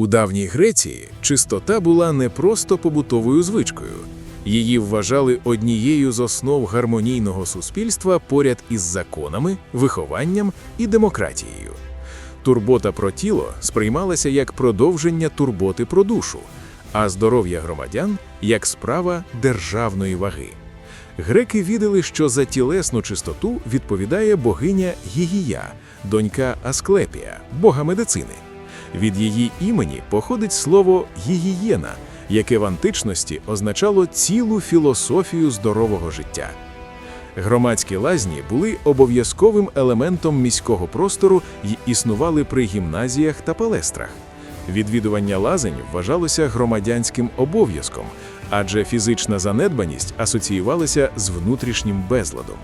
У давній Греції чистота була не просто побутовою звичкою. Її вважали однією з основ гармонійного суспільства поряд із законами, вихованням і демократією. Турбота про тіло сприймалася як продовження турботи про душу, а здоров'я громадян як справа державної ваги. Греки відали, що за тілесну чистоту відповідає богиня Гігія, донька Асклепія, бога медицини. Від її імені походить слово гігієна, яке в античності означало цілу філософію здорового життя. Громадські лазні були обов'язковим елементом міського простору і існували при гімназіях та палестрах. Відвідування лазень вважалося громадянським обов'язком, адже фізична занедбаність асоціювалася з внутрішнім безладом.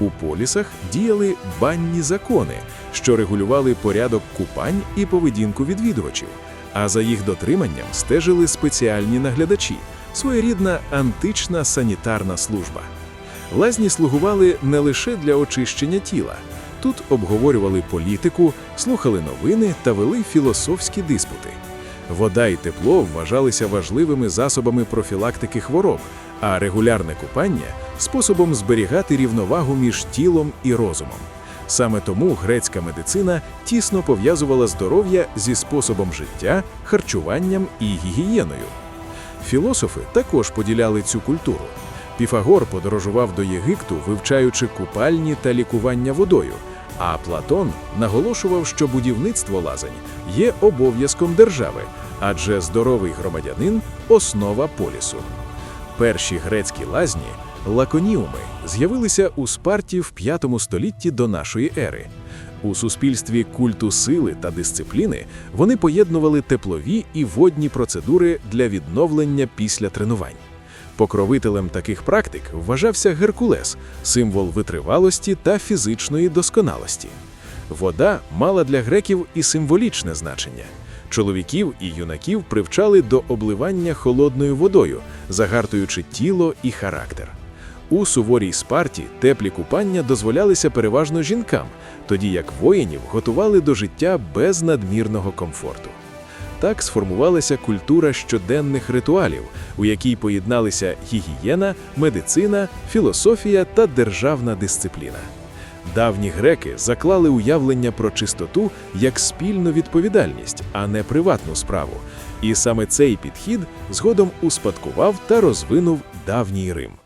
У полісах діяли банні закони, що регулювали порядок купань і поведінку відвідувачів, а за їх дотриманням стежили спеціальні наглядачі, своєрідна антична санітарна служба. Лазні слугували не лише для очищення тіла. Тут обговорювали політику, слухали новини та вели філософські диспути. Вода і тепло вважалися важливими засобами профілактики хвороб, а регулярне купання способом зберігати рівновагу між тілом і розумом. Саме тому грецька медицина тісно пов'язувала здоров'я зі способом життя, харчуванням і гігієною. Філософи також поділяли цю культуру. Піфагор подорожував до Єгипту, вивчаючи купальні та лікування водою, а Платон наголошував, що будівництво лазень є обов'язком держави, адже здоровий громадянин основа полісу. Перші грецькі лазні лаконіуми з'явилися у Спарті в V столітті до нашої ери. У суспільстві культу сили та дисципліни вони поєднували теплові і водні процедури для відновлення після тренувань. Покровителем таких практик вважався Геркулес, символ витривалості та фізичної досконалості. Вода мала для греків і символічне значення. Чоловіків і юнаків привчали до обливання холодною водою, загартуючи тіло і характер. У суворій Спарті теплі купання дозволялися переважно жінкам, тоді як воїнів готували до життя без надмірного комфорту. Так сформувалася культура щоденних ритуалів, у якій поєдналися гігієна, медицина, філософія та державна дисципліна. Давні греки заклали уявлення про чистоту як спільну відповідальність, а не приватну справу. І саме цей підхід згодом успадкував та розвинув давній Рим.